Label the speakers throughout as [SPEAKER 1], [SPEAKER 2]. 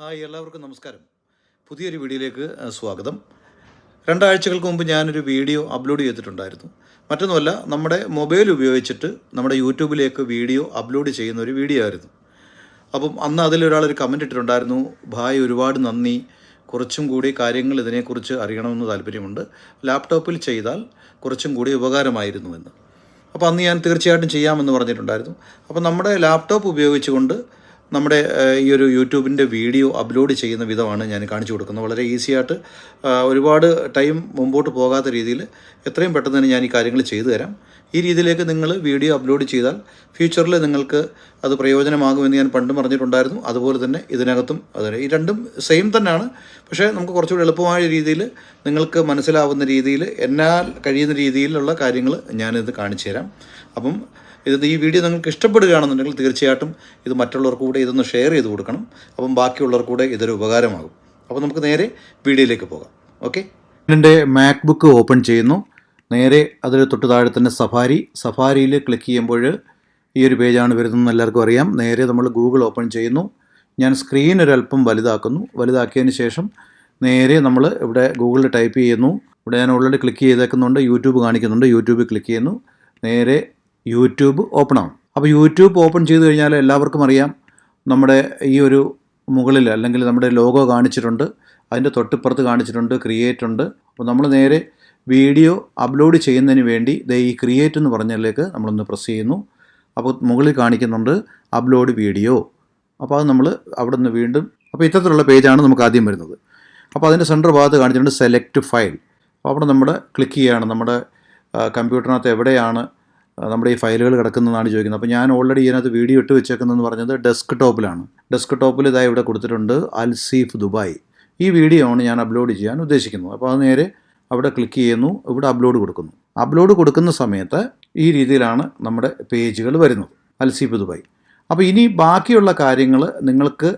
[SPEAKER 1] Hi എല്ലാവർക്കും നമസ്കാരം. പുതിയൊരു വീഡിയോയിലേക്ക് സ്വാഗതം. രണ്ടാഴ്ചകൾക്ക് മുമ്പ് ഞാനൊരു വീഡിയോ അപ്ലോഡ് ചെയ്തിട്ടുണ്ടായിരുന്നു. മറ്റൊന്നുമല്ല നമ്മുടെ മൊബൈൽ ഉപയോഗിച്ചിട്ട് നമ്മുടെ യൂട്യൂബിലേക്ക് വീഡിയോ അപ്ലോഡ് ചെയ്യുന്ന ഒരു വീഡിയോ ആയിരുന്നു. അപ്പം അന്ന് അതിലൊരാളൊരു കമന്റ് ഇട്ടിട്ടുണ്ടായിരുന്നു ഭായ് ഒരുപാട് നന്ദി. കുറച്ചും കൂടി കാര്യങ്ങൾ ഇതിനെക്കുറിച്ച് അറിയണമെന്ന് താല്പര്യമുണ്ട്. ലാപ്ടോപ്പിൽ ചെയ്താൽ കുറച്ചും കൂടി ഉപകാരമായിരുന്നു എന്ന്. അപ്പോൾ അന്ന് ഞാൻ തീർച്ചയായിട്ടും ചെയ്യാമെന്ന് പറഞ്ഞിട്ടുണ്ടായിരുന്നു. അപ്പോൾ നമ്മുടെ ലാപ്ടോപ്പ് ഉപയോഗിച്ചുകൊണ്ട് നമ്മുടെ ഈ ഒരു യൂട്യൂബിന്റെ വീഡിയോ അപ്ലോഡ് ചെയ്യുന്ന വിധമാണ് ഞാൻ കാണിച്ചു കൊടുക്കുന്നത്. വളരെ ഈസി ആയിട്ട് ഒരുപാട് ടൈം മുമ്പോട്ട് പോകാത്ത രീതിയിൽ എത്രയും പെട്ടെന്ന് തന്നെ ഞാൻ ഈ കാര്യങ്ങൾ ചെയ്തു തരാം. ഈ രീതിയിലേക്ക് നിങ്ങൾ വീഡിയോ അപ്ലോഡ് ചെയ്താൽ ഫ്യൂച്ചറിൽ നിങ്ങൾക്ക് അത് പ്രയോജനമാകുമെന്ന് ഞാൻ പണ്ടും പറഞ്ഞിട്ടുണ്ടായിരുന്നു. അതുപോലെ തന്നെ ഇതിനകത്തും അതുപോലെ ഈ രണ്ടും സെയിം തന്നെയാണ്. പക്ഷേ നമുക്ക് കുറച്ചുകൂടി എളുപ്പമായ രീതിയിൽ നിങ്ങൾക്ക് മനസ്സിലാവുന്ന രീതിയിൽ എന്നാൽ കഴിയുന്ന രീതിയിലുള്ള കാര്യങ്ങൾ ഞാനിത് കാണിച്ചു തരാം. അപ്പം ഇത് ഈ വീഡിയോ നിങ്ങൾക്ക് ഇഷ്ടപ്പെടുകയാണെന്നുണ്ടെങ്കിൽ തീർച്ചയായിട്ടും ഇത് മറ്റുള്ളവർക്ക് കൂടെ ഇതൊന്ന് ഷെയർ ചെയ്ത് കൊടുക്കണം. അപ്പം ബാക്കിയുള്ളവർക്ക് കൂടെ ഇതൊരു ഉപകാരമാകും. അപ്പോൾ നമുക്ക് നേരെ വീഡിയോയിലേക്ക് പോകാം. ഓക്കെ? എന്റെ മാക്ബുക്ക് ഓപ്പൺ ചെയ്യുന്നു. നേരെ അതിൽ തൊട്ട് താഴെ തന്നെ സഫാരി സഫാരിയിൽ ക്ലിക്ക് ചെയ്യുമ്പോൾ ഈ ഒരു പേജാണ് വരുന്നതെന്ന് എല്ലാവർക്കും അറിയാം. നേരെ നമ്മൾ ഗൂഗിൾ ഓപ്പൺ ചെയ്യുന്നു. ഞാൻ സ്ക്രീൻ ഒരല്പം വലുതാക്കുന്നു. വലുതാക്കിയതിന് ശേഷം നേരെ നമ്മൾ ഇവിടെ ഗൂഗിളിൽ ടൈപ്പ് ചെയ്യുന്നു. ഇവിടെ ഞാൻ ഓൾറെഡി ക്ലിക്ക് ചെയ്തേക്കുന്നുണ്ട്. യൂട്യൂബ് കാണിക്കുന്നുണ്ട്. യൂട്യൂബിൽ ക്ലിക്ക് ചെയ്യുന്നു. നേരെ യൂട്യൂബ് ഓപ്പൺ ആവും അപ്പോൾ യൂട്യൂബ് ഓപ്പൺ ചെയ്ത് കഴിഞ്ഞാൽ എല്ലാവർക്കും അറിയാം നമ്മുടെ ഈ ഒരു മുകളിൽ അല്ലെങ്കിൽ നമ്മുടെ ലോഗോ കാണിച്ചിട്ടുണ്ട് അതിന്റെ തൊട്ടിപ്പുറത്ത് കാണിച്ചിട്ടുണ്ട് ക്രിയേറ്റ് ഉണ്ട്. അപ്പോൾ നമ്മൾ നേരെ വീഡിയോ അപ്ലോഡ് ചെയ്യുന്നതിന് വേണ്ടി ദേ ഈ ക്രിയേറ്റ് എന്ന് പറഞ്ഞതിലേക്ക് നമ്മളൊന്ന് പ്രസ് ചെയ്യുന്നു. അപ്പോൾ മുകളിൽ കാണിക്കുന്നുണ്ട് അപ്ലോഡ് വീഡിയോ അപ്പോൾ അത് നമ്മൾ അവിടെ നിന്ന് വീണ്ടും അപ്പോൾ ഇത്തരത്തിലുള്ള പേജാണ് നമുക്ക് ആദ്യം വരുന്നത്. അപ്പോൾ അതിന്റെ സെന്റർ ഭാഗത്ത് കാണിച്ചിട്ടുണ്ട് സെലക്ട് ഫയൽ അപ്പോൾ അവിടെ നമ്മൾ ക്ലിക്ക് ചെയ്യുകയാണ്. നമ്മുടെ കമ്പ്യൂട്ടറിനകത്ത് എവിടെയാണ് നമ്മുടെ ഈ ഫയലുകൾ കിടക്കുന്നതാണ് ചോദിക്കുന്നത്. അപ്പോൾ ഞാൻ ഓൾറെഡി ഇതിനകത്ത് വീഡിയോ ഇട്ട് വെച്ചേക്കുന്നതെന്ന് പറഞ്ഞത് ഡെസ്ക് ടോപ്പിലാണ് ഡെസ്ക് ടോപ്പിൽ ഇതായി ഇവിടെ കൊടുത്തിട്ടുണ്ട് അൽസീഫ് ദുബായ് ഈ വീഡിയോ ആണ് ഞാൻ അപ്ലോഡ് ചെയ്യാൻ ഉദ്ദേശിക്കുന്നത്. അപ്പോൾ അത് നേരെ അവിടെ ക്ലിക്ക് ചെയ്യുന്നു ഇവിടെ അപ്ലോഡ് കൊടുക്കുന്നു. അപ്ലോഡ് കൊടുക്കുന്ന സമയത്ത് ഈ രീതിയിലാണ് നമ്മുടെ പേജുകൾ വരുന്നത് അൽസീഫ് ദുബായ് അപ്പോൾ ഇനി ബാക്കിയുള്ള കാര്യങ്ങൾ നിങ്ങൾക്ക്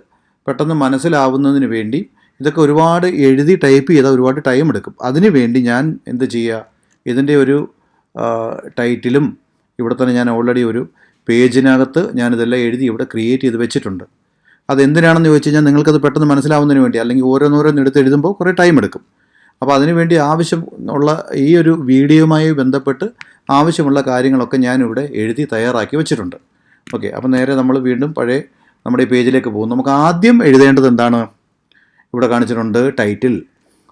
[SPEAKER 1] പെട്ടെന്ന് മനസ്സിലാവുന്നതിന് വേണ്ടി ഇതൊക്കെ ഒരുപാട് എഴുതി ടൈപ്പ് ചെയ്താൽ ഒരുപാട് ടൈം എടുക്കും. അതിനു വേണ്ടി ഞാൻ എന്ത് ചെയ്യുക? ഇതിന്റെ ഒരു ടൈറ്റിലും ഇവിടെ തന്നെ ഞാൻ ഓൾറെഡി ഒരു പേജിനകത്ത് ഞാനിതെല്ലാം എഴുതി ഇവിടെ ക്രിയേറ്റ് ചെയ്ത് വെച്ചിട്ടുണ്ട്. അതെന്തിനാണെന്ന് ചോദിച്ചു കഴിഞ്ഞാൽ നിങ്ങൾക്കത് പെട്ടെന്ന് മനസ്സിലാവുന്നതിന് വേണ്ടി അല്ലെങ്കിൽ ഓരോന്നോരോന്ന് എടുത്ത് എഴുതുമ്പോൾ കുറേ ടൈം എടുക്കും. അപ്പോൾ അതിനുവേണ്ടി ആവശ്യം ഉള്ള ഈ ഒരു വീഡിയോയുമായി ബന്ധപ്പെട്ട് ആവശ്യമുള്ള കാര്യങ്ങളൊക്കെ ഞാനിവിടെ എഴുതി തയ്യാറാക്കി വെച്ചിട്ടുണ്ട്. ഓക്കെ അപ്പോൾ നേരെ നമ്മൾ വീണ്ടും പഴയ നമ്മുടെ ഈ പേജിലേക്ക് പോകും നമുക്ക് ആദ്യം എഴുതേണ്ടത് എന്താണ്? ഇവിടെ കാണിച്ചിട്ടുണ്ട് ടൈറ്റിൽ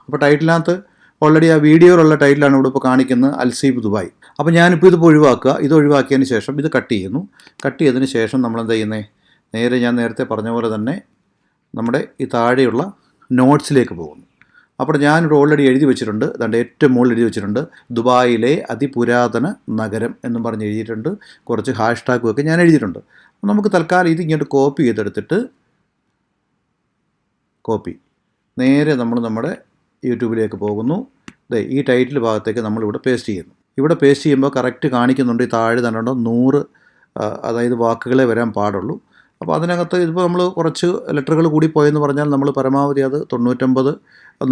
[SPEAKER 1] അപ്പോൾ ടൈറ്റിലിനകത്ത് ഓൾറെഡി ആ വീഡിയോയിലുള്ള ടൈറ്റിലാണ് ഇവിടെ ഇപ്പോൾ കാണിക്കുന്നത് അൽസീബ് ദുബായ്. അപ്പോൾ ഞാനിപ്പോൾ ഇതിപ്പോൾ ഒഴിവാക്കുക. ഇത് ഒഴിവാക്കിയതിന് ശേഷം ഇത് കട്ട് ചെയ്യുന്നു. കട്ട് ചെയ്തതിന് ശേഷം നമ്മൾ എന്താ ചെയ്യുന്നത് നേരെ ഞാൻ നേരത്തെ പറഞ്ഞ പോലെ തന്നെ നമ്മുടെ ഈ താഴെയുള്ള നോട്ട്സിലേക്ക് പോകുന്നു. അപ്പോൾ ഞാനിവിടെ ഓൾറെഡി എഴുതി വെച്ചിട്ടുണ്ട്. അതുകൊണ്ട് ഏറ്റവും മുകളിൽ എഴുതി വെച്ചിട്ടുണ്ട്. ദുബായിലെ അതിപുരാതന നഗരം എന്നും പറഞ്ഞ് എഴുതിയിട്ടുണ്ട്. കുറച്ച് ഹാഷ് ടാഗും ഒക്കെ ഞാൻ എഴുതിയിട്ടുണ്ട്. നമുക്ക് തൽക്കാലം ഇത് ഇങ്ങോട്ട് കോപ്പി ചെയ്തെടുത്തിട്ട് കോപ്പി നേരെ നമ്മൾ നമ്മുടെ യൂട്യൂബിലേക്ക് പോകുന്നു. ഈ ടൈറ്റിൽ ഭാഗത്തേക്ക് നമ്മളിവിടെ പേസ്റ്റ് ചെയ്യുന്നു. ഇവിടെ പേസ്റ്റ് ചെയ്യുമ്പോൾ കറക്റ്റ് കാണിക്കുന്നുണ്ട്. ഈ താഴെ തന്നെ നൂറ് അതായത് വാക്കുകളെ വരാൻ പാടുള്ളൂ. അപ്പോൾ അതിനകത്ത് ഇതിപ്പോൾ നമ്മൾ കുറച്ച് ലെറ്ററുകൾ കൂടി പോയെന്ന് പറഞ്ഞാൽ നമ്മൾ പരമാവധി അത് തൊണ്ണൂറ്റൊമ്പത്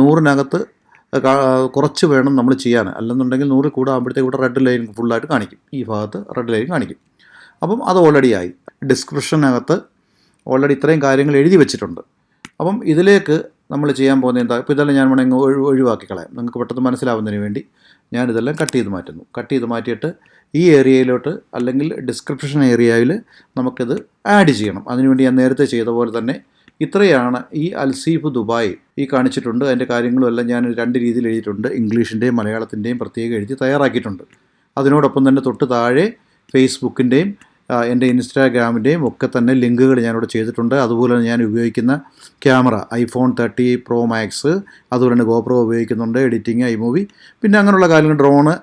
[SPEAKER 1] നൂറിനകത്ത് കുറച്ച് വേണം നമ്മൾ ചെയ്യാൻ. അല്ലെന്നുണ്ടെങ്കിൽ നൂറിൽ കൂടെ ആകുമ്പോഴത്തേക്ക് ഇവിടെ റെഡ് ലൈൻ ഫുള്ളായിട്ട് കാണിക്കും. ഈ ഭാഗത്ത് റെഡ് ലൈൻ കാണിക്കും. അപ്പം അത് ഓൾറെഡി ആയി. ഡിസ്ക്രിപ്ഷനകത്ത് ഓൾറെഡി ഇത്രയും കാര്യങ്ങൾ എഴുതി വെച്ചിട്ടുണ്ട്. അപ്പം ഇതിലേക്ക് നമ്മൾ ചെയ്യാൻ പോകുന്ന എന്താ? ഇപ്പോൾ ഇതെല്ലാം ഞാൻ വേണമെങ്കിൽ ഒഴി ഒഴിവാക്കി കളയാം. നിങ്ങൾക്ക് പെട്ടെന്ന് മനസ്സിലാവുന്നതിന് വേണ്ടി. ഞാനിതെല്ലാം കട്ട് ചെയ്ത് മാറ്റുന്നു. കട്ട് ചെയ്ത് മാറ്റിയിട്ട് ഈ ഏരിയയിലോട്ട് അല്ലെങ്കിൽ ഡിസ്ക്രിപ്ഷൻ ഏരിയയിൽ നമുക്കിത് ആഡ് ചെയ്യണം. അതിനുവേണ്ടി ഞാൻ നേരത്തെ ചെയ്ത പോലെ തന്നെ ഇത്രയാണ് ഈ അൽസീഫ് ദുബായ് ഈ കാണിച്ചിട്ടുണ്ട്. അതിന്റെ കാര്യങ്ങളും എല്ലാം ഞാൻ രണ്ട് രീതിയിൽ എഴുതിയിട്ടുണ്ട്. ഇംഗ്ലീഷിന്റെയും മലയാളത്തിന്റെയും പ്രത്യേകം എഴുതി തയ്യാറാക്കിയിട്ടുണ്ട്. അതിനോടൊപ്പം തന്നെ തൊട്ട് താഴെ ഫേസ്ബുക്കിന്റെയും എന്റെ ഇൻസ്റ്റാഗ്രാമിന്റെയും ഒക്കെ തന്നെ ലിങ്കുകൾ ഞാനിവിടെ ചെയ്തിട്ടുണ്ട്. അതുപോലെ തന്നെ ഞാൻ ഉപയോഗിക്കുന്ന camera iPhone thirty pro max അതുപോലെ തന്നെ ഗോപ്രോ ഉപയോഗിക്കുന്നുണ്ട് എഡിറ്റിംഗ് മൂവി പിന്നെ അങ്ങനെയുള്ള കാര്യങ്ങൾ drone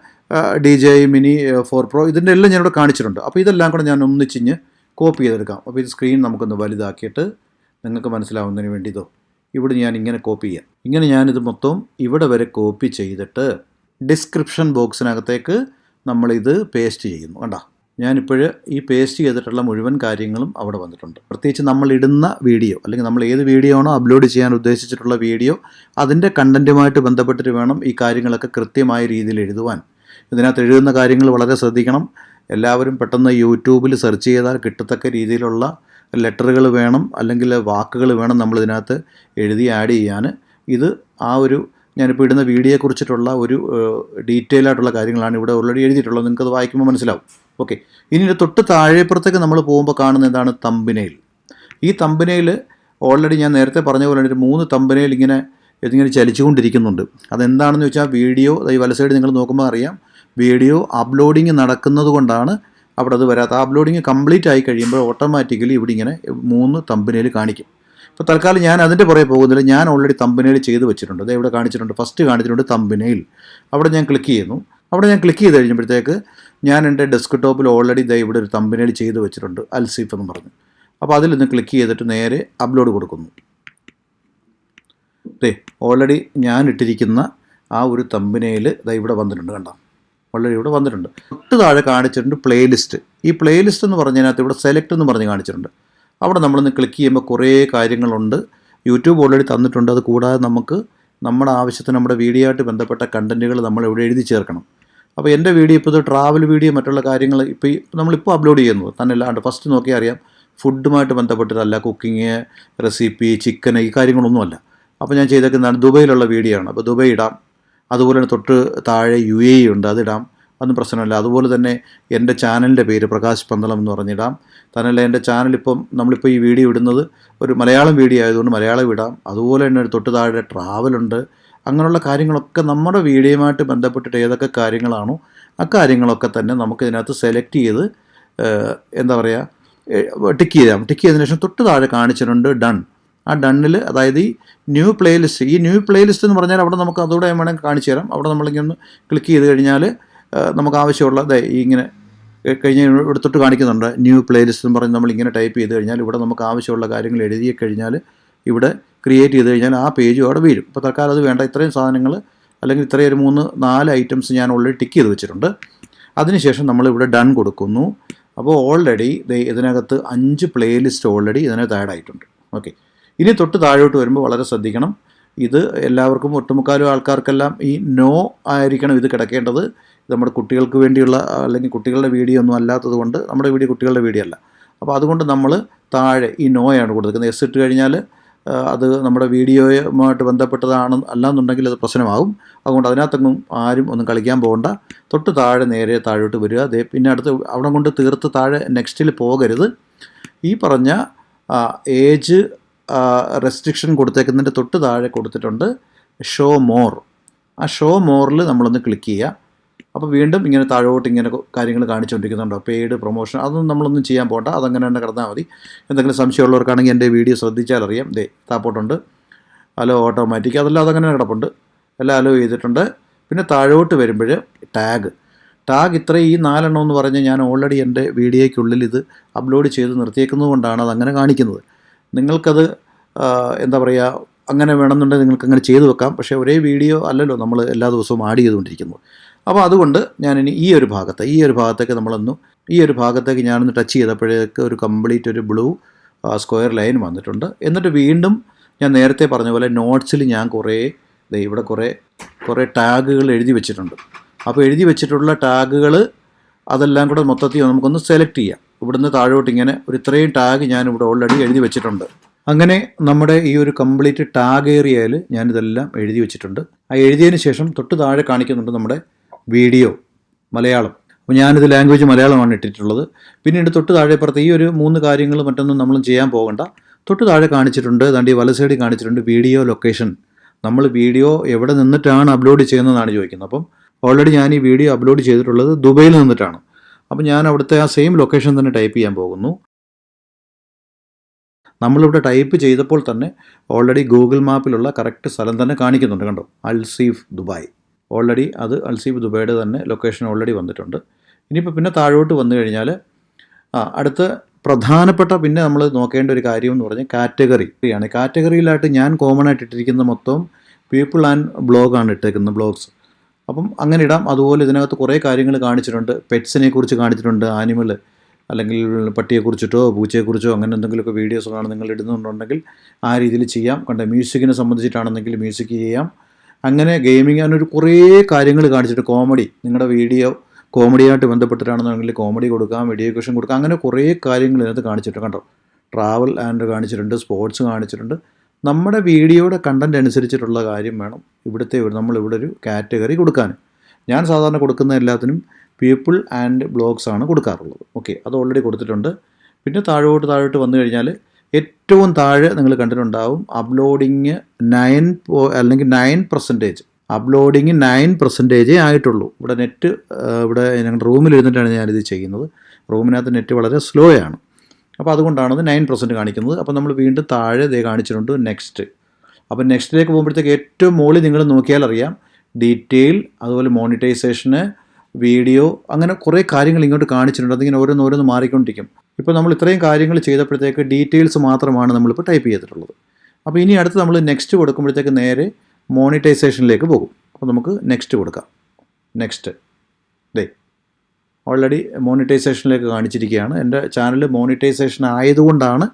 [SPEAKER 1] D J mini four pro ഇതിന്റെ എല്ലാം ഞാനിവിടെ കാണിച്ചിട്ടുണ്ട്. അപ്പോൾ ഇതെല്ലാം കൂടെ ഞാൻ ഒന്നിച്ചിഞ്ഞ് കോപ്പി ചെയ്തെടുക്കാം. അപ്പോൾ ഇത് സ്ക്രീൻ നമുക്കൊന്ന് വലുതാക്കിയിട്ട് നിങ്ങൾക്ക് മനസ്സിലാവുന്നതിന് വേണ്ടി ഇതോ ഇവിടെ ഞാൻ ഇങ്ങനെ കോപ്പി ചെയ്യാം. ഇങ്ങനെ ഞാനിത് മൊത്തം ഇവിടെ വരെ കോപ്പി ചെയ്തിട്ട് ഡിസ്ക്രിപ്ഷൻ ബോക്സിനകത്തേക്ക് നമ്മളിത് പേസ്റ്റ് ചെയ്യുന്നു. കണ്ടോ? ഞാനിപ്പോൾ ഈ പേസ്റ്റ് ചെയ്തിട്ടുള്ള മുഴുവൻ കാര്യങ്ങളും അവിടെ വന്നിട്ടുണ്ട്. പ്രത്യേകിച്ച് നമ്മൾ ഇടുന്ന വീഡിയോ അല്ലെങ്കിൽ നമ്മൾ ഏത് വീഡിയോ ആണോ അപ്ലോഡ് ചെയ്യാൻ ഉദ്ദേശിച്ചിട്ടുള്ള വീഡിയോ അതിന്റെ കണ്ടന്റുമായിട്ട് ബന്ധപ്പെട്ടിട്ട് വേണം ഈ കാര്യങ്ങളൊക്കെ കൃത്യമായ രീതിയിൽ എഴുതുവാൻ. ഇതിനകത്ത് എഴുതുന്ന കാര്യങ്ങൾ വളരെ ശ്രദ്ധിക്കണം. എല്ലാവരും പെട്ടെന്ന് യൂട്യൂബിൽ സെർച്ച് ചെയ്താൽ കിട്ടത്തക്ക രീതിയിലുള്ള ലെറ്ററുകൾ വേണം അല്ലെങ്കിൽ വാക്കുകൾ വേണം നമ്മൾ ഇതിനകത്ത് എഴുതി ആഡ് ചെയ്യാൻ. ഇത് ആ ഒരു ഞാനിപ്പോൾ ഇടുന്ന വീഡിയോയെക്കുറിച്ചിട്ടുള്ള ഒരു ഡീറ്റെയിൽ ആയിട്ടുള്ള കാര്യങ്ങളാണ് ഇവിടെ ഓൾറെഡി എഴുതിയിട്ടുള്ളത്. നിങ്ങൾക്കത് വായിക്കുമ്പോൾ മനസ്സിലാവും. ഓക്കെ ഇനി തൊട്ട് താഴെപ്പുറത്തേക്ക് നമ്മൾ പോകുമ്പോൾ കാണുന്ന എന്താണ് തമ്പിനയിൽ ഈ തമ്പിനയിൽ ഓൾറെഡി ഞാൻ നേരത്തെ പറഞ്ഞ പോലെ ഒരു മൂന്ന് തമ്പനയിൽ ഇങ്ങനെ ഇതിങ്ങനെ ചലിച്ചുകൊണ്ടിരിക്കുന്നുണ്ട്. അതെന്താണെന്ന് വെച്ചാൽ വീഡിയോ ഈ വല സൈഡ് നിങ്ങൾ നോക്കുമ്പോൾ അറിയാം. വീഡിയോ അപ്ലോഡിങ് നടക്കുന്നത് കൊണ്ടാണ് അവിടെ അത് വരാത്ത അപ്ലോഡിങ് കംപ്ലീറ്റ് ആയി കഴിയുമ്പോൾ ഓട്ടോമാറ്റിക്കലി ഇവിടെ ഇങ്ങനെ മൂന്ന് തമ്പനയിൽ കാണിക്കും. ഇപ്പോൾ തൽക്കാലം ഞാൻ അതിന്റെ പുറകെ പോകുന്നില്ല. ഞാൻ ഓൾറെഡി തമ്പനയിൽ ചെയ്ത് വെച്ചിട്ടുണ്ട്. അത് ഇവിടെ കാണിച്ചിട്ടുണ്ട്. ഫസ്റ്റ് കാണിച്ചിട്ടുണ്ട് തമ്പനയിൽ അവിടെ ഞാൻ ക്ലിക്ക് ചെയ്യുന്നു. അവിടെ ഞാൻ ക്ലിക്ക് ചെയ്ത് കഴിഞ്ഞപ്പോഴത്തേക്ക് ഞാൻ എന്റെ ഡെസ്ക് ടോപ്പിൽ ഓൾറെഡി ഇതായി ഇവിടെ ഒരു തമ്പനയിൽ ചെയ്ത് വെച്ചിട്ടുണ്ട് അൽസീഫ് എന്ന് പറഞ്ഞു. അപ്പോൾ അതിലൊന്ന് ക്ലിക്ക് ചെയ്തിട്ട് നേരെ അപ്ലോഡ് കൊടുക്കുന്നു. ദേ ഓൾറെഡി ഞാൻ ഇട്ടിരിക്കുന്ന ആ ഒരു തമ്പനയിൽ ഇതാ ഇവിടെ വന്നിട്ടുണ്ട് കണ്ടോ? ഓൾറെഡി ഇവിടെ വന്നിട്ടുണ്ട്. തൊട്ട് താഴെ കാണിച്ചിട്ടുണ്ട് പ്ലേലിസ്റ്റ് ഈ പ്ലേലിസ്റ്റ് എന്ന് പറഞ്ഞതിനകത്ത് ഇവിടെ സെലക്ട് എന്ന് പറഞ്ഞ് കാണിച്ചിട്ടുണ്ട്. അവിടെ നമ്മളൊന്ന് ക്ലിക്ക് ചെയ്യുമ്പോൾ കുറേ കാര്യങ്ങളുണ്ട്. യൂട്യൂബ് ഓൾറെഡി തന്നിട്ടുണ്ട്. അത് കൂടാതെ നമുക്ക് നമ്മുടെ ആവശ്യത്തിന് നമ്മുടെ വീഡിയോ ആയിട്ട് ബന്ധപ്പെട്ട കണ്ടന്റുകൾ നമ്മൾ ഇവിടെ എഴുതി ചേർക്കണം. അപ്പോൾ എന്റെ വീഡിയോ ഇപ്പോൾ ഇത് ട്രാവൽ വീഡിയോ മറ്റുള്ള കാര്യങ്ങൾ ഇപ്പോൾ ഈ നമ്മളിപ്പോൾ അപ്ലോഡ് ചെയ്യുന്നത് തന്നെയല്ലാണ്ട് ഫസ്റ്റ് നോക്കിയാൽ അറിയാം ഫുഡുമായിട്ട് ബന്ധപ്പെട്ടിട്ടല്ല കുക്കിങ് റെസിപ്പി ചിക്കൻ ഈ കാര്യങ്ങളൊന്നുമല്ല. അപ്പോൾ ഞാൻ ചെയ്തേക്കുന്നതാണ് ദുബൈയിലുള്ള വീഡിയോ ആണ്. അപ്പോൾ ദുബൈ ഇടാം. അതുപോലെ തന്നെ തൊട്ട് താഴെ യു എ ഉണ്ട് അതിടാം അതൊന്നും പ്രശ്നമില്ല. അതുപോലെ തന്നെ എന്റെ ചാനലിന്റെ പേര് പ്രകാശ് പന്തളം എന്ന് പറഞ്ഞിടാം. തന്നെയല്ല എന്റെ ചാനലിപ്പം നമ്മളിപ്പോൾ ഈ വീഡിയോ ഇടുന്നത് ഒരു മലയാളം വീഡിയോ ആയതുകൊണ്ട് മലയാളം ഇടാം. അതുപോലെ തന്നെ തൊട്ട് താഴെ ട്രാവലുണ്ട് അങ്ങനെയുള്ള കാര്യങ്ങളൊക്കെ നമ്മുടെ വീഡിയോയുമായിട്ട് ബന്ധപ്പെട്ടിട്ട് ഏതൊക്കെ കാര്യങ്ങളാണോ ആ കാര്യങ്ങളൊക്കെ തന്നെ നമുക്ക് ഇതിനകത്ത് സെലക്ട് ചെയ്ത് എന്താ പറയുക ടിക്ക് ചെയ്യാം ടിക്ക് ചെയ്തതിന് ശേഷം തൊട്ട് താഴെ കാണിച്ചിട്ടുണ്ട് ഡൺ ആ ഡണ്ണിൽ അതായത് ഈ ന്യൂ പ്ലേലിസ്റ്റ് ഈ ന്യൂ പ്ലേലിസ്റ്റ് എന്ന് പറഞ്ഞാൽ അവിടെ നമുക്ക് അതുകൂടെ വേണമെങ്കിൽ കാണിച്ചു തരാം. അവിടെ നമ്മളിങ്ങനെ ഒന്ന് ക്ലിക്ക് ചെയ്ത് കഴിഞ്ഞാൽ നമുക്ക് ആവശ്യമുള്ള അതെ ഇങ്ങനെ കഴിഞ്ഞ് എടുത്തിട്ട് കാണിക്കുന്നുണ്ട്. ന്യൂ പ്ലേലിസ്റ്റ് എന്ന് പറഞ്ഞ് നമ്മളിങ്ങനെ ടൈപ്പ് ചെയ്ത് കഴിഞ്ഞാൽ ഇവിടെ നമുക്ക് ആവശ്യമുള്ള കാര്യങ്ങൾ എഴുതി കഴിഞ്ഞാൽ ഇവിടെ ക്രിയേറ്റ് ചെയ്ത് കഴിഞ്ഞാൽ ആ പേജും അവിടെ വീഴും. അപ്പോൾ തൽക്കാലം അത് വേണ്ട. ഇത്രയും സാധനങ്ങൾ അല്ലെങ്കിൽ ഇത്രയും ഒരു മൂന്ന് നാല് ഐറ്റംസ് ഞാൻ ഓൾറെഡി ടിക്ക് ചെയ്ത് വെച്ചിട്ടുണ്ട്. അതിനുശേഷം നമ്മളിവിടെ ഡൺ കൊടുക്കുന്നു. അപ്പോൾ ഓൾറെഡി ഇതിനകത്ത് അഞ്ച് പ്ലേലിസ്റ്റ് ഓൾറെഡി ഇതിനകത്ത് ആഡ് ആയിട്ടുണ്ട്. ഓക്കെ ഇനി തൊട്ട് താഴോട്ട് വരുമ്പോൾ വളരെ ശ്രദ്ധിക്കണം. ഇത് എല്ലാവർക്കും ഒട്ടുമുക്കാലും ആൾക്കാർക്കെല്ലാം ഈ നോ ആയിരിക്കണം ഇത് കിടക്കേണ്ടത്. നമ്മുടെ കുട്ടികൾക്ക് വേണ്ടിയുള്ള അല്ലെങ്കിൽ കുട്ടികളുടെ വീഡിയോ ഒന്നും അല്ലാത്തത് കൊണ്ട് നമ്മുടെ വീഡിയോ കുട്ടികളുടെ വീഡിയോ അല്ല. അപ്പോൾ അതുകൊണ്ട് നമ്മൾ താഴെ ഈ നോയാണ് കൊടുക്കുന്നത് എസ് ഇട്ട് കഴിഞ്ഞാൽ അത് നമ്മുടെ വീഡിയോയുമായിട്ട് ബന്ധപ്പെട്ടതാണ് അല്ലാന്നുണ്ടെങ്കിൽ അത് പ്രശ്നമാകും. അതുകൊണ്ട് അതിനകത്തൊന്നും ആരും ഒന്നും കളിക്കാൻ പോകണ്ട. തൊട്ട് താഴെ നേരെ താഴോട്ട് വരിക. അതേ പിന്നെ അടുത്ത് അവിടെ കൊണ്ട് തീർത്ത് താഴെ നെക്സ്റ്റിൽ പോകരുത്. ഈ പറഞ്ഞ ഏജ് റെസ്ട്രിക്ഷൻ കൊടുത്തേക്കുന്നതിന്റെ തൊട്ട് താഴെ കൊടുത്തിട്ടുണ്ട് ഷോ മോർ ആ ഷോ മോറിൽ നമ്മളൊന്ന് ക്ലിക്ക് ചെയ്യുക. അപ്പോൾ വീണ്ടും ഇങ്ങനെ താഴോട്ട് ഇങ്ങനെ കാര്യങ്ങൾ കാണിച്ചുകൊണ്ടിരിക്കുന്നുണ്ടോ പെയ്ഡ് പ്രൊമോഷൻ അതൊന്നും നമ്മളൊന്നും ചെയ്യാൻ പോകണ്ട അതങ്ങനെ തന്നെ കിടന്നാൽ മതി. എന്തെങ്കിലും സംശയമുള്ളവർക്കാണെങ്കിൽ എന്റെ വീഡിയോ ശ്രദ്ധിച്ചാൽ അറിയാം ദേ താപ്പോട്ടുണ്ട് ഹലോ ഓട്ടോമാറ്റിക് അതെല്ലാം അതങ്ങനെ കിടപ്പുണ്ട്. എല്ലാം അലോ ചെയ്തിട്ടുണ്ട്. പിന്നെ താഴോട്ട് വരുമ്പോൾ ടാഗ് ടാഗ് ഇത്ര ഈ നാലെണ്ണം എന്ന് പറഞ്ഞ് ഞാൻ ഓൾറെഡി എന്റെ വീഡിയോയ്ക്കുള്ളിൽ ഇത് അപ്ലോഡ് ചെയ്ത് നിർത്തിയേക്കുന്നത് കൊണ്ടാണ് അതങ്ങനെ കാണിക്കുന്നത്. നിങ്ങൾക്കത് എന്താ പറയുക അങ്ങനെ വേണമെന്നുണ്ടെങ്കിൽ നിങ്ങൾക്ക് അങ്ങനെ ചെയ്തു വെക്കാം. പക്ഷേ ഒരേ വീഡിയോ അല്ലല്ലോ നമ്മൾ എല്ലാ ദിവസവും ആഡ് ചെയ്തുകൊണ്ടിരിക്കുന്നത്. അപ്പോൾ അതുകൊണ്ട് ഞാനിനി ഈ ഒരു ഭാഗത്ത് ഈ ഒരു ഭാഗത്തേക്ക് നമ്മളൊന്ന് ഈ ഒരു ഭാഗത്തേക്ക് ഞാനൊന്ന് ടച്ച് ചെയ്തപ്പോഴേക്ക് ഒരു കംപ്ലീറ്റ് ഒരു ബ്ലൂ സ്ക്വയർ ലൈൻ വന്നിട്ടുണ്ട്. എന്നിട്ട് വീണ്ടും ഞാൻ നേരത്തെ പറഞ്ഞ പോലെ നോട്ട്സിൽ ഞാൻ കുറേ ഇവിടെ കുറേ കുറേ ടാഗുകൾ എഴുതി വെച്ചിട്ടുണ്ട്. അപ്പോൾ എഴുതി വെച്ചിട്ടുള്ള ടാഗുകൾ അതെല്ലാം കൂടെ മൊത്തത്തിൽ നമുക്കൊന്ന് സെലക്ട് ചെയ്യാം. ഇവിടുന്ന് താഴോട്ട് ഇങ്ങനെ ഒരു ഇത്രയും ടാഗ് ഞാൻ ഇവിടെ ഓൾറെഡി എഴുതി വെച്ചിട്ടുണ്ട്. അങ്ങനെ നമ്മുടെ ഈ ഒരു കംപ്ലീറ്റ് ടാഗ് ഏരിയയിൽ ഞാനിതെല്ലാം എഴുതി വെച്ചിട്ടുണ്ട്. ആ എഴുതിയതിന് ശേഷം തൊട്ട് താഴെ കാണിക്കുന്നുണ്ട് നമ്മുടെ വീഡിയോ മലയാളം. അപ്പോൾ ഞാനിത് ലാംഗ്വേജ് മലയാളമാണ് ഇട്ടിട്ടുള്ളത്. പിന്നീട് തൊട്ട് താഴെപ്പുറത്ത് ഈ ഒരു മൂന്ന് കാര്യങ്ങൾ മറ്റൊന്നും നമ്മളും ചെയ്യാൻ പോകണ്ട. തൊട്ട് താഴെ കാണിച്ചിട്ടുണ്ട് ദാണ്ടി വല സൈഡിൽ കാണിച്ചിട്ടുണ്ട് വീഡിയോ ലൊക്കേഷൻ നമ്മൾ വീഡിയോ എവിടെ നിന്നിട്ടാണ് അപ്ലോഡ് ചെയ്യുന്നതെന്നാണ് ചോദിക്കുന്നത്. അപ്പം ഓൾറെഡി ഞാൻ ഈ വീഡിയോ അപ്ലോഡ് ചെയ്തിട്ടുള്ളത് ദുബൈയിൽ നിന്നിട്ടാണ്. അപ്പം ഞാൻ അവിടുത്തെ ആ സെയിം ലൊക്കേഷൻ തന്നെ ടൈപ്പ് ചെയ്യാൻ പോകുന്നു. നമ്മളിവിടെ ടൈപ്പ് ചെയ്തപ്പോൾ തന്നെ ഓൾറെഡി ഗൂഗിൾ മാപ്പിലുള്ള കറക്റ്റ് സ്ഥലം തന്നെ കാണിക്കുന്നുണ്ട് കണ്ടോ? Al Seef Dubai. ഓൾറെഡി അത് അൽസീബ് ദുബൈയുടെ തന്നെ ലൊക്കേഷൻ ഓൾറെഡി വന്നിട്ടുണ്ട്. ഇനിയിപ്പോൾ പിന്നെ താഴോട്ട് വന്നു കഴിഞ്ഞാൽ ആ അടുത്ത പ്രധാനപ്പെട്ട പിന്നെ നമ്മൾ നോക്കേണ്ട ഒരു കാര്യം എന്ന് പറഞ്ഞാൽ കാറ്റഗറി ആണ്. കാറ്റഗറിയിലായിട്ട് ഞാൻ കോമൺ ആയിട്ട് ഇട്ടിരിക്കുന്ന മൊത്തം പീപ്പിൾ ആൻഡ് ബ്ലോഗാണ് ഇട്ടേക്കുന്നത് ബ്ലോഗ്സ് അപ്പം അങ്ങനെ ഇടാം. അതുപോലെ ഇതിനകത്ത് കുറേ കാര്യങ്ങൾ കാണിച്ചിട്ടുണ്ട്. പെറ്റ്സിനെ കുറിച്ച് കാണിച്ചിട്ടുണ്ട് ആനിമൽ അല്ലെങ്കിൽ പട്ടിയെക്കുറിച്ചിട്ടോ പൂച്ചയെക്കുറിച്ചോ അങ്ങനെ എന്തെങ്കിലുമൊക്കെ വീഡിയോസ് കാണാൻ നിങ്ങൾ ഇടുന്നുണ്ടെങ്കിൽ ആ രീതിയിൽ ചെയ്യാം. കണ്ട മ്യൂസിക്കിനെ സംബന്ധിച്ചിട്ടാണെന്നെങ്കിൽ മ്യൂസിക് ചെയ്യാം. അങ്ങനെ ഗെയിമിങ് അങ്ങനെ ഒരു കുറേ കാര്യങ്ങൾ കാണിച്ചിട്ട് കോമഡി നിങ്ങളുടെ വീഡിയോ കോമഡിയായിട്ട് ബന്ധപ്പെട്ടിട്ടാണെന്നുണ്ടെങ്കിൽ കോമഡി കൊടുക്കാം വീഡിയോ ക്വസ്റ്റൻ കൊടുക്കാം അങ്ങനെ കുറേ കാര്യങ്ങൾ ഇതിനകത്ത് കാണിച്ചിട്ടുണ്ട് കണ്ടോ? ട്രാവൽ ആൻഡ് കാണിച്ചിട്ടുണ്ട് സ്പോർട്സ് കാണിച്ചിട്ടുണ്ട്. നമ്മുടെ വീഡിയോയുടെ കണ്ടന്റ് അനുസരിച്ചിട്ടുള്ള കാര്യം വേണം ഇവിടുത്തെ ഇവിടെ ഒരു കാറ്റഗറി കൊടുക്കാൻ. ഞാൻ സാധാരണ കൊടുക്കുന്ന എല്ലാത്തിനും പീപ്പിൾ ആൻഡ് ബ്ലോഗ്സ് ആണ് കൊടുക്കാറുള്ളത്. ഓക്കെ അത് ഓൾറെഡി കൊടുത്തിട്ടുണ്ട്. പിന്നെ താഴോട്ട് താഴോട്ട് വന്നു കഴിഞ്ഞാൽ ഏറ്റവും താഴെ നിങ്ങൾ കണ്ടിട്ടുണ്ടാവും അപ്ലോഡിങ് നയൻ അല്ലെങ്കിൽ നയൻ പെർസെന്റേജ് അപ്ലോഡിങ് നയൻ പെർസെന്റേജേ ആയിട്ടുള്ളൂ. ഇവിടെ നെറ്റ് ഇവിടെ ഞങ്ങളുടെ റൂമിൽ ഇരുന്നിട്ടാണ് ഞാനിത് ചെയ്യുന്നത്. റൂമിനകത്ത് നെറ്റ് വളരെ സ്ലോ ആണ്. അപ്പോൾ അതുകൊണ്ടാണ് അത് നയൻ പെർസെന്റ് കാണിക്കുന്നത്. അപ്പോൾ നമ്മൾ വീണ്ടും താഴെ ഇതേ കാണിച്ചിട്ടുണ്ട് നെക്സ്റ്റ് അപ്പോൾ നെക്സ്റ്റിലേക്ക് പോകുമ്പോഴത്തേക്ക് ഏറ്റവും മുകളിൽ നിങ്ങൾ നോക്കിയാൽ അറിയാം. ഡീറ്റെയിൽ അതുപോലെ മോണിറ്റൈസേഷന് വീഡിയോ അങ്ങനെ കുറേ കാര്യങ്ങൾ ഇങ്ങോട്ട് കാണിച്ചിട്ടുണ്ട്. അതിങ്ങനെ ഓരോന്ന് ഓരോന്ന് മാറിക്കൊണ്ടിരിക്കും. ഇപ്പോൾ നമ്മൾ ഇത്രയും കാര്യങ്ങൾ ചെയ്തപ്പോഴത്തേക്ക് ഡീറ്റെയിൽസ് മാത്രമാണ് നമ്മളിപ്പോൾ ടൈപ്പ് ചെയ്തിട്ടുള്ളത്. അപ്പോൾ ഇനി അടുത്ത് നമ്മൾ നെക്സ്റ്റ് കൊടുക്കുമ്പോഴത്തേക്ക് നേരെ മോണിറ്റൈസേഷനിലേക്ക് പോകും. അപ്പോൾ നമുക്ക് നെക്സ്റ്റ് കൊടുക്കാം. നെക്സ്റ്റ്. ദേ ഓൾറെഡി മോണിറ്റൈസേഷനിലേക്ക് കാണിച്ചിരിക്കുകയാണ്. എന്റെ ചാനൽ മോണിറ്റൈസേഷൻ ആയതുകൊണ്ടാണ്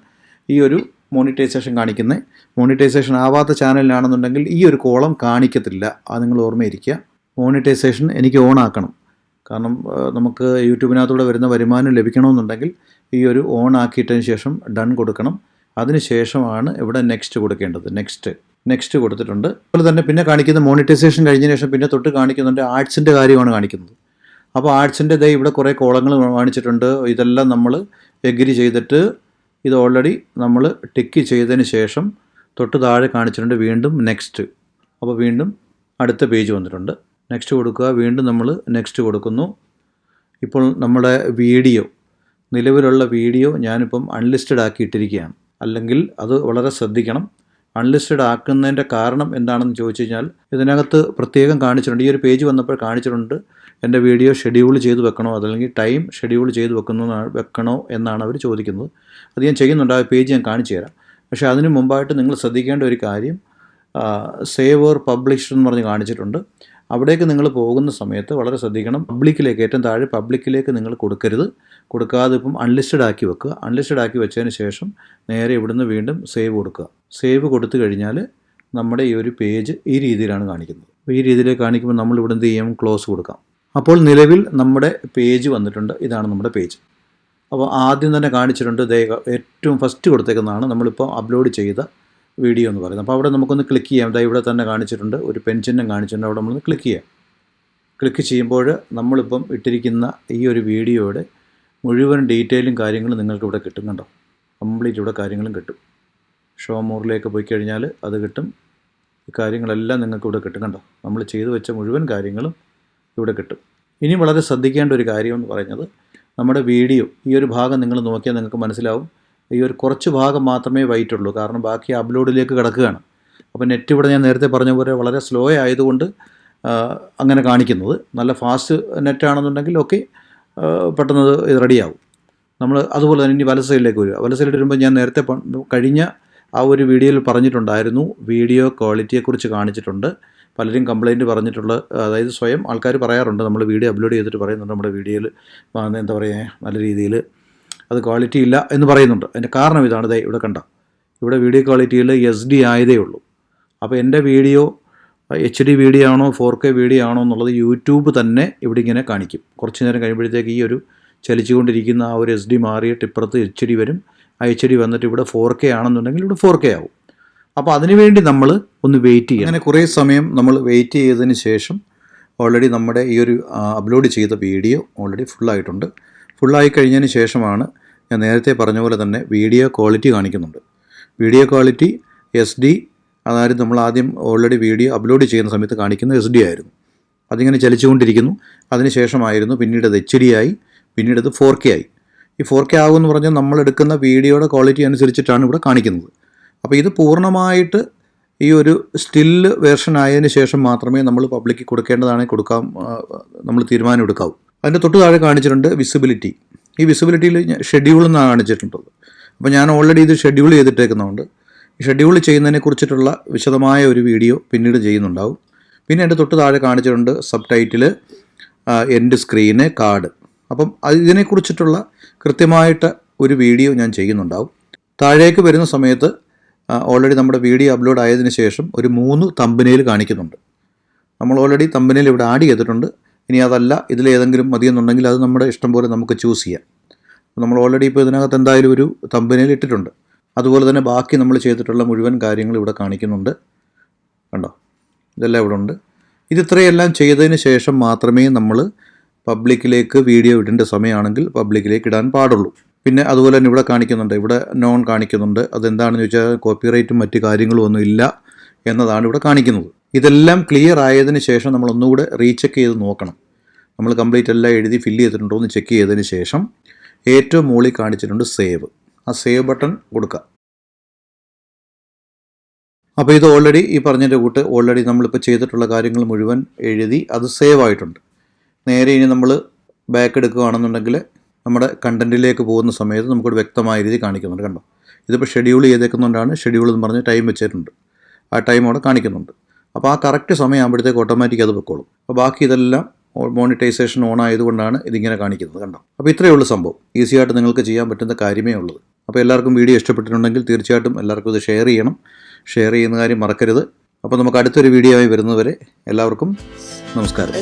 [SPEAKER 1] ഈ ഒരു മോണിറ്റൈസേഷൻ കാണിക്കുന്നത്. മോണിറ്റൈസേഷൻ ആവാത്ത ചാനലിലാണെന്നുണ്ടെങ്കിൽ ഈ ഒരു കോളം കാണിക്കത്തില്ല. അത് നിങ്ങൾ ഓർമ്മയിരിക്കുക. മോണിറ്റൈസേഷൻ എനിക്ക് ഓൺ ആക്കണം. കാരണം നമുക്ക് യൂട്യൂബിനകത്തൂടെ വരുന്ന വരുമാനം ലഭിക്കണമെന്നുണ്ടെങ്കിൽ ഈ ഒരു ഓൺ ആക്കിയിട്ടതിന് ശേഷം ഡൺ കൊടുക്കണം. അതിന് ശേഷമാണ് ഇവിടെ നെക്സ്റ്റ് കൊടുക്കേണ്ടത്. നെക്സ്റ്റ്. നെക്സ്റ്റ് കൊടുത്തിട്ടുണ്ട്. അതുപോലെ തന്നെ പിന്നെ കാണിക്കുന്ന മോണിറ്റൈസേഷൻ കഴിഞ്ഞതിന് ശേഷം പിന്നെ തൊട്ട് കാണിക്കുന്നുണ്ട് ആർട്സിന്റെ കാര്യമാണ് കാണിക്കുന്നത്. അപ്പോൾ ആർട്സിന്റെ ദേ ഇവിടെ കുറേ കോളങ്ങൾ കാണിച്ചിട്ടുണ്ട്. ഇതെല്ലാം നമ്മൾ എഗ്രി ചെയ്തിട്ട് ഇത് ഓൾറെഡി നമ്മൾ ടിക്ക് ചെയ്തതിന് ശേഷം തൊട്ട് താഴെ കാണിച്ചിട്ടുണ്ട് വീണ്ടും നെക്സ്റ്റ്. അപ്പോൾ വീണ്ടും അടുത്ത പേജ് വന്നിട്ടുണ്ട്. നെക്സ്റ്റ് കൊടുക്കുക. വീണ്ടും നമ്മൾ നെക്സ്റ്റ് കൊടുക്കുന്നു. ഇപ്പോൾ നമ്മുടെ വീഡിയോ നിലവിലുള്ള വീഡിയോ ഞാനിപ്പം അൺലിസ്റ്റഡ് ആക്കിയിട്ടിരിക്കുകയാണ്. അല്ലെങ്കിൽ അത് വളരെ ശ്രദ്ധിക്കണം. അൺലിസ്റ്റഡ് ആക്കുന്നതിന്റെ കാരണം എന്താണെന്ന് ചോദിച്ചു കഴിഞ്ഞാൽ ഇതിനകത്ത് പ്രത്യേകം കാണിച്ചിട്ടുണ്ട്. ഈ ഒരു പേജ് വന്നപ്പോൾ കാണിച്ചിട്ടുണ്ട് എന്റെ വീഡിയോ ഷെഡ്യൂൾ ചെയ്ത് വെക്കണോ? അതല്ലെങ്കിൽ ടൈം ഷെഡ്യൂൾ ചെയ്ത് വെക്കുന്നു വെക്കണോ എന്നാണ് അവർ ചോദിക്കുന്നത്. അത് ഞാൻ ചെയ്യുന്നുണ്ട്. ആ പേജ് ഞാൻ കാണിച്ചു തരാം. പക്ഷേ അതിന് മുമ്പായിട്ട് നിങ്ങൾ ശ്രദ്ധിക്കേണ്ട ഒരു കാര്യം സേവ് ഓർ പബ്ലിഷ് എന്ന് പറഞ്ഞ് കാണിച്ചിട്ടുണ്ട്. അവിടേക്ക് നിങ്ങൾ പോകുന്ന സമയത്ത് വളരെ ശ്രദ്ധിക്കണം. പബ്ലിക്കിലേക്ക് ഏറ്റവും താഴെ പബ്ലിക്കിലേക്ക് നിങ്ങൾ കൊടുക്കരുത്. കൊടുക്കാതെ ഇപ്പം അൺലിസ്റ്റഡ് ആക്കി വെക്കുക. അൺലിസ്റ്റഡ് ആക്കി വെച്ചതിന് ശേഷം നേരെ ഇവിടുന്ന് വീണ്ടും സേവ് കൊടുക്കുക. സേവ് കൊടുത്തു കഴിഞ്ഞാൽ നമ്മുടെ ഈ ഒരു പേജ് ഈ രീതിയിലാണ് കാണിക്കുന്നത്. അപ്പോൾ ഈ രീതിയിൽ കാണിക്കുമ്പോൾ നമ്മൾ ഇവിടെ എന്ത് ചെയ്യാം? ക്ലോസ് കൊടുക്കാം. അപ്പോൾ നിലവിൽ നമ്മുടെ പേജ് വന്നിട്ടുണ്ട്. ഇതാണ് നമ്മുടെ പേജ് അപ്പോൾ ആദ്യം തന്നെ കാണിച്ചിട്ടുണ്ട് ഏറ്റവും ഫസ്റ്റ് കൊടുത്തേക്കുന്നതാണ് നമ്മളിപ്പോൾ അപ്ലോഡ് ചെയ്ത വീഡിയോ എന്ന് പറയുന്നത്. അപ്പോൾ അവിടെ നമുക്കൊന്ന് ക്ലിക്ക് ചെയ്യാം. ഇതാ ഇവിടെ തന്നെ കാണിച്ചിട്ടുണ്ട്. ഒരു പെൻഷനും കാണിച്ചിട്ടുണ്ട്. അവിടെ നമ്മളൊന്ന് ക്ലിക്ക് ചെയ്യാം. ക്ലിക്ക് ചെയ്യുമ്പോൾ നമ്മളിപ്പം ഇട്ടിരിക്കുന്ന ഈ ഒരു വീഡിയോയുടെ മുഴുവൻ ഡീറ്റെയിലും കാര്യങ്ങളും നിങ്ങൾക്ക് ഇവിടെ കിട്ടും കണ്ടോ? കംപ്ലീറ്റ് ഇവിടെ കാര്യങ്ങളും കിട്ടും. ഷോ മോറിലേക്ക് പോയി കഴിഞ്ഞാൽ അത് കിട്ടും. ഈ കാര്യങ്ങളെല്ലാം നിങ്ങൾക്ക് ഇവിടെ കിട്ടും കണ്ടോ? നമ്മൾ ചെയ്തു വെച്ച മുഴുവൻ കാര്യങ്ങളും ഇവിടെ കിട്ടും. ഇനി വളരെ ശ്രദ്ധിക്കേണ്ട ഒരു കാര്യം എന്ന് പറയുന്നത് നമ്മുടെ വീഡിയോ ഈ ഒരു ഭാഗം നിങ്ങൾ നോക്കിയാൽ നിങ്ങൾക്ക് മനസ്സിലാവും. ഈ ഒരു കുറച്ച് ഭാഗം മാത്രമേ വൈറ്റ് ഉള്ളൂ കാരണം ബാക്കി അപ്ലോഡിലേക്ക് കിടക്കുകയാണ്. അപ്പോൾ നെറ്റ് ഇവിടെ ഞാൻ നേരത്തെ പറഞ്ഞ പോലെ വളരെ സ്ലോ ആയതുകൊണ്ട് അങ്ങനെ കാണിക്കുന്നത്. നല്ല ഫാസ്റ്റ് നെറ്റ് ആണെന്നുണ്ടെങ്കിൽ ഓക്കെ പെട്ടെന്ന് ഇത് റെഡിയാവും. നമ്മൾ അതുപോലെ തന്നെ ഇനി വല സൈഡിലേക്ക് വരിക. വല സൈഡിൽ വരുമ്പോൾ ഞാൻ നേരത്തെ കഴിഞ്ഞ ആ ഒരു വീഡിയോയിൽ പറഞ്ഞിട്ടുണ്ടായിരുന്നു. വീഡിയോ ക്വാളിറ്റിയെക്കുറിച്ച് കാണിച്ചിട്ടുണ്ട്. പലരും കംപ്ലൈന്റ് പറഞ്ഞിട്ടുള്ള അതായത് സ്വയം ആൾക്കാർ പറയാറുണ്ട്. നമ്മൾ വീഡിയോ അപ്ലോഡ് ചെയ്തിട്ട് പറയുന്നുണ്ട്. നമ്മുടെ വീഡിയോയിൽ എന്താ പറയുക നല്ല രീതിയിൽ അത് ക്വാളിറ്റി ഇല്ല എന്ന് പറയുന്നുണ്ട്. അതിന്റെ കാരണം ഇതാണ്. ദേ ഇവിടെ കണ്ട? ഇവിടെ വീഡിയോ ക്വാളിറ്റിയിൽ എസ് ഡി ആയതേ ഉള്ളൂ. അപ്പോൾ എന്റെ വീഡിയോ എച്ച് ഡി വീഡിയോ ആണോ ഫോർ കെ വീഡിയോ ആണോ എന്നുള്ളത് യൂട്യൂബ് തന്നെ ഇവിടെ ഇങ്ങനെ കാണിക്കും. കുറച്ച് നേരം കഴിയുമ്പോഴത്തേക്ക് ഈ ഒരു ചലിച്ചുകൊണ്ടിരിക്കുന്ന ആ ഒരു എസ് ഡി മാറിയിട്ട് ഇപ്പുറത്ത് എച്ച് ഡി വരും. ആ എച്ച് ഡി വന്നിട്ട് ഇവിടെ ഫോർ കെ ആണെന്നുണ്ടെങ്കിൽ ഇവിടെ ഫോർ കെ ആവും. അപ്പോൾ അതിനുവേണ്ടി നമ്മൾ ഒന്ന് വെയിറ്റ് ചെയ്യണം. അങ്ങനെ കുറേ സമയം നമ്മൾ വെയിറ്റ് ചെയ്തതിന് ശേഷം ഓൾറെഡി നമ്മുടെ ഈ ഒരു അപ്ലോഡ് ചെയ്ത വീഡിയോ ഓൾറെഡി ഫുള്ളായിട്ടുണ്ട് ഫുള്ളായി കഴിഞ്ഞതിന് ശേഷമാണ് ഞാൻ നേരത്തെ പറഞ്ഞ പോലെ തന്നെ വീഡിയോ ക്വാളിറ്റി കാണിക്കുന്നുണ്ട്. വീഡിയോ ക്വാളിറ്റി എസ് ഡി അതായത് നമ്മൾ ആദ്യം ഓൾറെഡി വീഡിയോ അപ്ലോഡ് ചെയ്യുന്ന സമയത്ത് കാണിക്കുന്നത് എസ് ഡി ആയിരുന്നു. അതിങ്ങനെ ചലിച്ചുകൊണ്ടിരിക്കുന്നു. അതിനുശേഷമായിരുന്നു പിന്നീട് അത് എച്ച് ഡി ആയി പിന്നീട് അത് ഫോർ കെ ആയി. ഈ ഫോർ കെ ആകുമെന്ന് പറഞ്ഞാൽ നമ്മൾ എടുക്കുന്ന വീഡിയോയുടെ ക്വാളിറ്റി അനുസരിച്ചിട്ടാണ് ഇവിടെ കാണിക്കുന്നത്. അപ്പോൾ ഇത് പൂർണമായിട്ട് ഈ ഒരു സ്റ്റില്ല് വേർഷൻ ആയതിന് ശേഷം മാത്രമേ നമ്മൾ പബ്ലിക്ക് കൊടുക്കേണ്ടതാണെങ്കിൽ കൊടുക്കാം നമ്മൾ തീരുമാനം എടുക്കാവൂ. അതിന്റെ തൊട്ട് താഴെ കാണിച്ചിട്ടുണ്ട് വിസിബിലിറ്റി ഈ വിസിബിലിറ്റിയിൽ ഷെഡ്യൂൾ എന്നാണ് കാണിച്ചിട്ടുള്ളത്. അപ്പോൾ ഞാൻ ഓൾറെഡി ഇത് ഷെഡ്യൂൾ ചെയ്തിട്ടേക്കുന്നതുകൊണ്ട് ഷെഡ്യൂൾ ചെയ്യുന്നതിനെ കുറിച്ചിട്ടുള്ള വിശദമായ ഒരു വീഡിയോ പിന്നീട് ചെയ്യുന്നുണ്ടാവും. പിന്നെ എന്റെ തൊട്ട് താഴെ കാണിച്ചിട്ടുണ്ട് subtitle end screen card അപ്പം ഇതിനെക്കുറിച്ചിട്ടുള്ള കൃത്യമായിട്ട് ഒരു വീഡിയോ ഞാൻ ചെയ്യുന്നുണ്ടാവും. താഴേക്ക് വരുന്ന സമയത്ത് ഓൾറെഡി നമ്മുടെ വീഡിയോ അപ്ലോഡ് ആയതിനു ശേഷം ഒരു മൂന്ന് തമ്പനയിൽ കാണിക്കുന്നുണ്ട്. നമ്മൾ ഓൾറെഡി തമ്പനയിൽ ഇവിടെ ആഡ് ചെയ്തിട്ടുണ്ട്. ഇനി അതല്ല ഇതിലേതെങ്കിലും മതിയെന്നുണ്ടെങ്കിൽ അത് നമ്മുടെ ഇഷ്ടം പോലെ നമുക്ക് ചൂസ് ചെയ്യാം. നമ്മൾ ഓൾറെഡി ഇപ്പോൾ ഇതിനകത്ത് എന്തായാലും ഒരു തമ്പനയിൽ ഇട്ടിട്ടുണ്ട്. അതുപോലെ തന്നെ ബാക്കി നമ്മൾ ചെയ്തിട്ടുള്ള മുഴുവൻ കാര്യങ്ങൾ ഇവിടെ കാണിക്കുന്നുണ്ട്. കണ്ടോ? ഇതെല്ലാം ഇവിടെ ഉണ്ട്. ഇത് ഇത്രയെല്ലാം ചെയ്തതിന് ശേഷം മാത്രമേ നമ്മൾ പബ്ലിക്കിലേക്ക് വീഡിയോ ഇടേണ്ട സമയമാണെങ്കിൽ പബ്ലിക്കിലേക്ക് ഇടാൻ പാടുള്ളൂ. പിന്നെ അതുപോലെ തന്നെ ഇവിടെ കാണിക്കുന്നുണ്ട് ഇവിടെ നോൺ കാണിക്കുന്നുണ്ട്. അതെന്താണെന്ന് ചോദിച്ചാൽ കോപ്പിറൈറ്റും മറ്റു കാര്യങ്ങളും ഒന്നും ഇല്ല എന്നതാണ് ഇവിടെ കാണിക്കുന്നത്. ഇതെല്ലാം ക്ലിയർ ആയതിന് ശേഷം നമ്മൾ ഒന്നുകൂടെ റീചെക്ക് ചെയ്ത് നോക്കണം. നമ്മൾ കംപ്ലീറ്റ് എല്ലാം എഴുതി ഫില്ല് ചെയ്തിട്ടുണ്ടോ എന്ന് ചെക്ക് ചെയ്തതിന് ശേഷം ഏറ്റവും മുകളിൽ കാണിച്ചിട്ടുണ്ട് സേവ് ആ സേവ് ബട്ടൺ കൊടുക്കുക. അപ്പോൾ ഇത് ഓൾറെഡി ഈ പറഞ്ഞതിന്റെ കൂട്ട് ഓൾറെഡി നമ്മളിപ്പോൾ ചെയ്തിട്ടുള്ള കാര്യങ്ങൾ മുഴുവൻ എഴുതി അത് സേവ് ആയിട്ടുണ്ട്. നേരെ ഇനി നമ്മൾ ബാക്ക് എടുക്കുകയാണെന്നുണ്ടെങ്കിൽ നമ്മുടെ കണ്ടന്റിലേക്ക് പോകുന്ന സമയത്ത് നമുക്കൊരു വ്യക്തമായ രീതി കാണിക്കുന്നുണ്ട് കണ്ടോ? ഇതിപ്പോൾ ഷെഡ്യൂൾ ചെയ്തേക്കുന്നതുകൊണ്ടാണ് ഷെഡ്യൂൾ എന്ന് പറഞ്ഞ് ടൈം വെച്ചിട്ടുണ്ട്. ആ ടൈം അവിടെ കാണിക്കുന്നുണ്ട്. അപ്പോൾ ആ കറക്റ്റ് സമയമാകുമ്പോഴത്തേക്ക് ഓട്ടോമാറ്റിക് അത് വെക്കോളും. അപ്പോൾ ബാക്കി ഇതെല്ലാം മോണിറ്റൈസേഷൻ ഓൺ ആയതുകൊണ്ടാണ് ഇതിങ്ങനെ കാണിക്കുന്നത് കണ്ടോ? അപ്പോൾ ഇത്രയേ ഉള്ളൂ സംഭവം. ഈസി ആയിട്ട് നിങ്ങൾക്ക് ചെയ്യാൻ പറ്റുന്ന കാര്യമേ ഉള്ളൂ അപ്പോൾ എല്ലാവർക്കും വീഡിയോ ഇഷ്ടപ്പെട്ടിട്ടുണ്ടെങ്കിൽ തീർച്ചയായിട്ടും എല്ലാവർക്കും ഇത് ഷെയർ ചെയ്യണം. ഷെയർ ചെയ്യുന്ന കാര്യം മറക്കരുത്. അപ്പോൾ നമുക്ക് അടുത്തൊരു വീഡിയോ ആയി വരുന്നവരെ എല്ലാവർക്കും നമസ്കാരം.